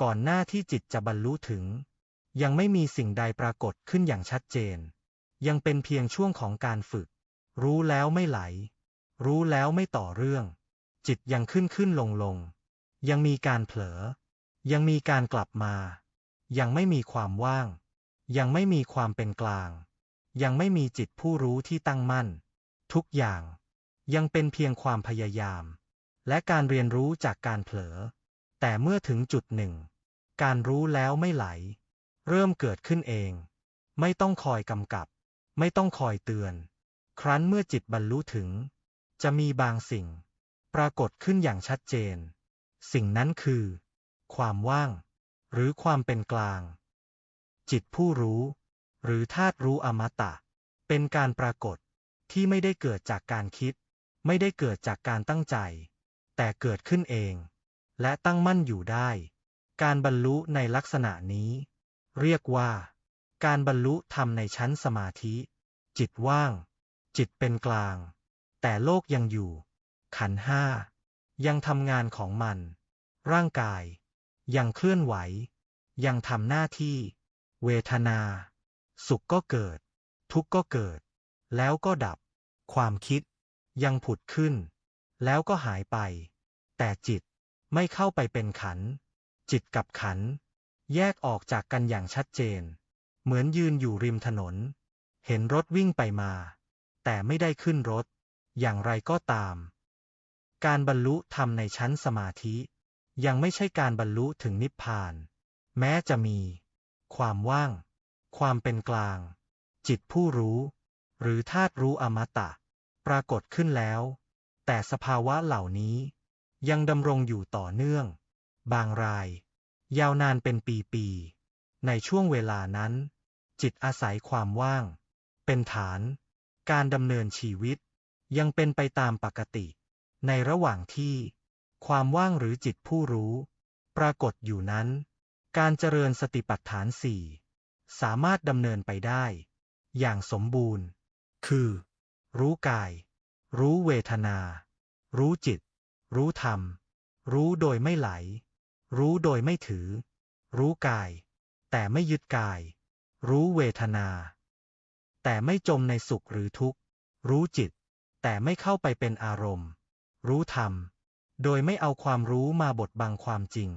ก่อนหน้าที่จิตจะบรรลุถึง ยังไม่มีสิ่งใดปรากฏขึ้นอย่างชัดเจน ยังเป็นเพียงช่วงของการฝึก รู้แล้วไม่ไหล รู้แล้วไม่ต่อเรื่อง จิตยังขึ้นขึ้นลงลง ยังมีการเผลอ ยังมีการกลับมา ยังไม่มีความว่าง ยังไม่มีความเป็นกลาง ยังไม่มีจิตผู้รู้ที่ตั้งมั่น ทุกอย่าง ยังเป็นเพียงความพยายาม และการเรียนรู้จากการเผลอ แต่เมื่อถึงจุดหนึ่ง การรู้แล้วไม่ไหล เริ่มเกิดขึ้นเอง ไม่ต้องคอยกำกับ ไม่ต้องคอยเตือน ครั้นเมื่อจิตบรรลุถึง จะมีบางสิ่ง ปรากฏขึ้นอย่างชัดเจน สิ่งนั้นคือ ความว่าง หรือความเป็นกลาง จิตผู้รู้ หรือธาตุรู้อมตะ เป็นการปรากฏที่ไม่ได้เกิดจากการคิด ไม่ได้เกิดจากการตั้งใจ แต่เกิดขึ้นเอง และตั้งมั่นอยู่ได้ การบรรลุในลักษณะนี้ เรียกว่า การบรรลุธรรมในชั้นสมาธิ จิตว่าง จิตเป็นกลาง แต่โลกยังอยู่ ขันห้า ยังทำงานของมัน ร่างกาย ยังเคลื่อนไหว ยังทำหน้าที่ เวทนา สุขก็เกิด ทุกข์ก็เกิด แล้วก็ดับ ความคิด ยังผุดขึ้น แล้วก็หายไป แต่จิต ไม่เข้าไปเป็นขัน จิตกับขัน แยกออกจากกันอย่างชัดเจน เหมือนยืนอยู่ริมถนน เห็นรถวิ่งไปมา แต่ไม่ได้ขึ้นรถ อย่างไรก็ตาม การบรรลุธรรมในชั้นสมาธิ ยังไม่ใช่การบรรลุถึงนิพพาน แม้จะมี ความว่าง ความเป็นกลาง จิตผู้รู้ หรือธาตุรู้อมตะ ปรากฏขึ้นแล้ว แต่สภาวะเหล่านี้ ยังดำรงอยู่ต่อเนื่อง บางราย ยาวนานเป็นปีๆ ในช่วงเวลานั้น จิตอาศัยความว่าง เป็นฐาน การดำเนินชีวิต ยังเป็นไปตามปกติ ในระหว่างที่ ความว่างหรือจิตผู้รู้ ปรากฏอยู่นั้น การเจริญสติปัฏฐานสี่สามารถดำเนินไปได้ อย่างสมบูรณ์ คือ รู้กาย รู้เวทนา รู้จิต รู้ธรรม รู้โดยไม่ไหล รู้โดยไม่ถือ รู้กาย แต่ไม่ยึดกาย รู้เวทนา แต่ไม่จมในสุขหรือทุกข์ รู้จิต แต่ไม่เข้าไปเป็นอารมณ์ รู้ธรรม โดยไม่เอาความรู้มาบดบังความจริง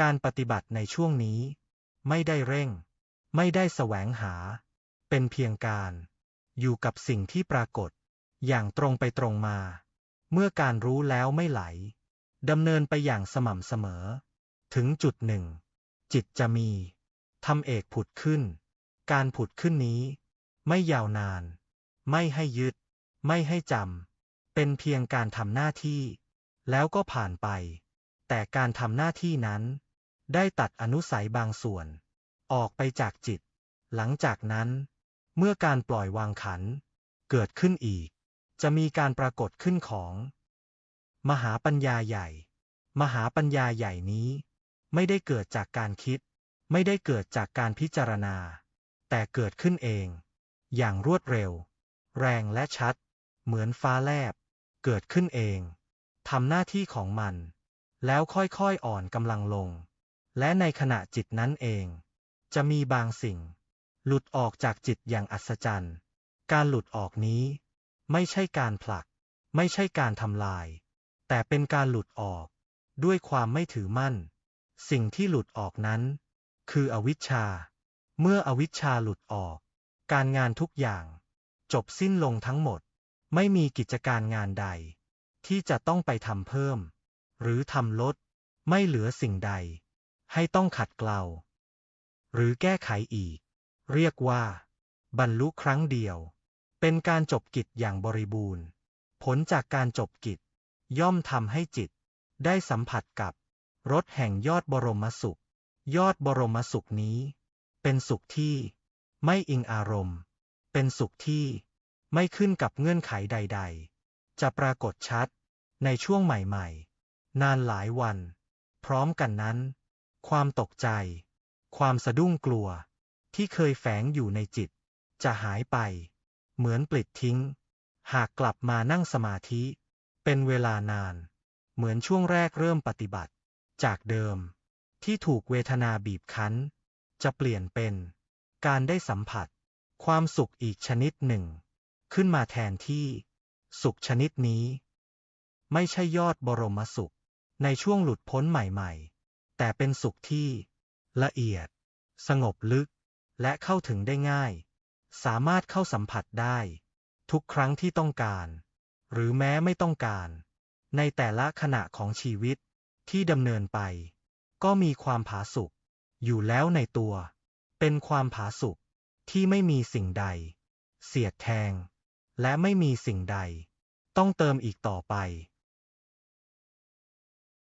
การปฏิบัติในช่วงนี้ ไม่ได้เร่ง ไม่ได้แสวงหา เป็นเพียงการ อยู่กับสิ่งที่ปรากฏ อย่างตรงไปตรงมา เมื่อการรู้แล้วไม่ไหลดำเนินไปอย่างสม่ำเสมอ ถึงจุดหนึ่ง จิตจะมีทำเอกผุดขึ้น การผุดขึ้นนี้ ไม่ยาวนาน ไม่ให้ยึด ไม่ให้จำเป็นเพียงการทำหน้าที่ แล้วก็ผ่านไป แต่การทำหน้าที่นั้น ได้ตัดอนุสัยบางส่วน ออกไปจากจิต หลังจากนั้น เมื่อการปล่อยวางขัน เกิดขึ้นอีก จะมีการปรากฏขึ้นของ มหาปัญญาใหญ่ มหาปัญญาใหญ่นี้ ไม่ได้เกิดจากการคิด ไม่ได้เกิดจากการพิจารณา แต่เกิดขึ้นเอง อย่างรวดเร็ว แรงและชัด เหมือนฟ้าแลบ เกิดขึ้นเองทำหน้าที่ของมัน แล้วค่อยๆอ่อนกำลังลง และในขณะจิตนั้นเอง จะมีบางสิ่ง หลุดออกจากจิตอย่างอัศจรรย์ การหลุดออกนี้ ไม่ใช่การผลัก ไม่ใช่การทำลาย แต่เป็นการหลุดออก ด้วยความไม่ถือมั่น สิ่งที่หลุดออกนั้น คืออวิชชา เมื่ออวิชชาหลุดออก การงานทุกอย่าง จบสิ้นลงทั้งหมด ไม่มีกิจการงานใด ที่จะต้องไปทำเพิ่ม หรือทำลด ไม่เหลือสิ่งใด ให้ต้องขัดเกลา หรือแก้ไขอีก เรียกว่า บรรลุครั้งเดียว เป็นการจบกิจอย่างบริบูรณ์ ผลจากการจบกิจ ย่อมทำให้จิต ได้สัมผัสกับรสแห่งยอดบรมสุข ยอดบรมสุขนี้ เป็นสุขที่ ไม่อิงอารมณ์ เป็นสุขที่ ไม่ขึ้นกับเงื่อนไขใด ๆ จะปรากฏชัด ในช่วงใหม่ๆ นานหลายวัน พร้อมกันนั้น ความตกใจ ความสะดุ้งกลัว ที่เคยแฝงอยู่ในจิต จะหายไป เหมือนปลิดทิ้ง หากกลับมานั่งสมาธิ เป็นเวลานาน เหมือนช่วงแรกเริ่มปฏิบัติ จากเดิม ที่ถูกเวทนาบีบคั้น จะเปลี่ยนเป็น การได้สัมผัส ความสุขอีกชนิดหนึ่ง ขึ้นมาแทนที่ สุขชนิดนี้ ไม่ใช่ยอดบรมสุข ในช่วงหลุดพ้นใหม่ๆ แต่เป็นสุขที่ ละเอียด สงบลึก และเข้าถึงได้ง่าย สามารถเข้าสัมผัสได้ ทุกครั้งที่ต้องการ หรือแม้ไม่ต้องการ ในแต่ละขณะของชีวิตที่ดำเนินไป ก็มีความผาสุกอยู่แล้วในตัว เป็นความผาสุกที่ไม่มีสิ่งใด เสียดแทง และไม่มีสิ่งใด ต้องเติมอีกต่อไป